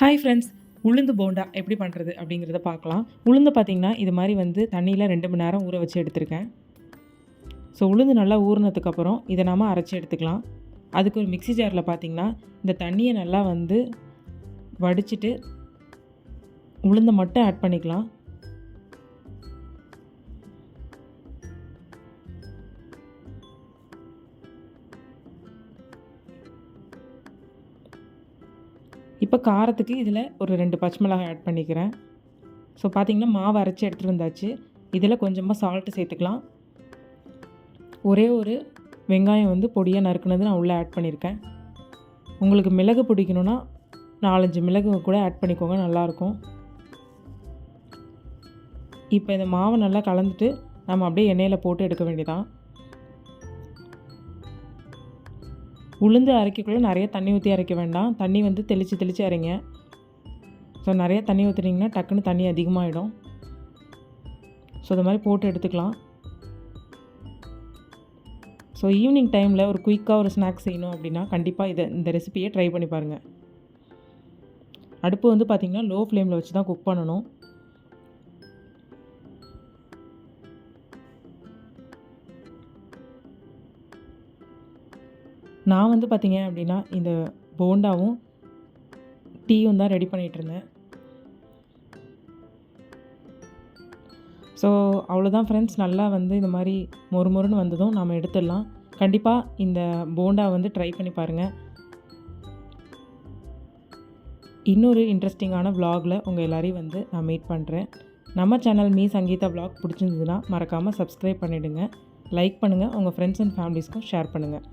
Hi friends உளுந்து போண்டா எப்படி பண்ணுறது அப்படிங்கிறத பார்க்கலாம். உளுந்து பார்த்திங்கன்னா இது மாதிரி வந்து தண்ணியில் ரெண்டு மணி நேரம் ஊற வச்சு எடுத்திருக்கேன். ஸோ உளுந்து நல்லா ஊறினதுக்கப்புறம் இதை நாம் அரைச்சி எடுத்துக்கலாம். அதுக்கு ஒரு மிக்ஸி ஜாரில் பார்த்திங்கன்னா இந்த தண்ணியை நல்லா வந்து வடிச்சிட்டு உளுந்தை மட்டும் ஆட் பண்ணிக்கலாம். இப்போ காரத்துக்கு இதில் ஒரு ரெண்டு பச்சை மிளகாய் ஆட் பண்ணிக்கிறேன். ஸோ பார்த்திங்கன்னா மாவு அரைச்சி எடுத்துகிட்டு வந்தாச்சு. இதில் கொஞ்சமாக சால்ட்டு சேர்த்துக்கலாம். ஒரே ஒரு வெங்காயம் வந்து பொடியாக நறுக்குனது நான் உள்ளே ஆட் பண்ணியிருக்கேன். உங்களுக்கு மிளகு பிடிக்கணுன்னா நாலஞ்சு மிளகு கூட ஆட் பண்ணிக்கோங்க நல்லாயிருக்கும். இப்போ இந்த மாவை நல்லா கலந்துட்டு நம்ம அப்படியே எண்ணெயில் போட்டு எடுக்க வேண்டியதான் உளுந்து அரைக்கக்குள்ளே நிறைய தண்ணி ஊற்றி அரைக்க வேண்டாம். தண்ணி வந்து தெளித்து தெளித்து அரைங்க. ஸோ நிறைய தண்ணி ஊற்றுனீங்கன்னா டக்குன்னு தண்ணி அதிகமாகிடும் ஸோ இது மாதிரி போட்டு எடுத்துக்கலாம். ஸோ ஈவினிங் டைமில் ஒரு குயிக்காக ஒரு ஸ்நாக்ஸ் செய்யணும் அப்படின்னா கண்டிப்பாக இதை இந்த ரெசிபியை ட்ரை பண்ணி பாருங்கள் அடுப்பு வந்து பார்த்திங்கன்னா லோ ஃப்ளேமில் வச்சு தான் குக் பண்ணணும். நான் வந்து பார்த்திங்க அப்படின்னா இந்த போண்டாவும் டீயும் தான் ரெடி பண்ணிகிட்டு இருந்தேன். ஸோ அவ்வளோதான் ஃப்ரெண்ட்ஸ் நல்லா வந்து இந்த மாதிரி மொறு மொறுன்னு வந்ததும் நம்ம எடுத்துடலாம். கண்டிப்பாக இந்த போண்டா வந்து ட்ரை பண்ணி பாருங்கள் இன்னொரு இன்ட்ரெஸ்டிங்கான vlogல உங்கள் எல்லோரையும் வந்து நான் மீட் பண்ணுறேன் நம்ம சேனல் மீ சங்கீதா ப்ளாக் பிடிச்சிருந்ததுன்னா மறக்காமல் சப்ஸ்கிரைப் பண்ணிவிடுங்க லைக் பண்ணுங்கள் உங்கள் ஃப்ரெண்ட்ஸ் அண்ட் ஃபேமிலிஸ்க்கும் ஷேர் பண்ணுங்கள்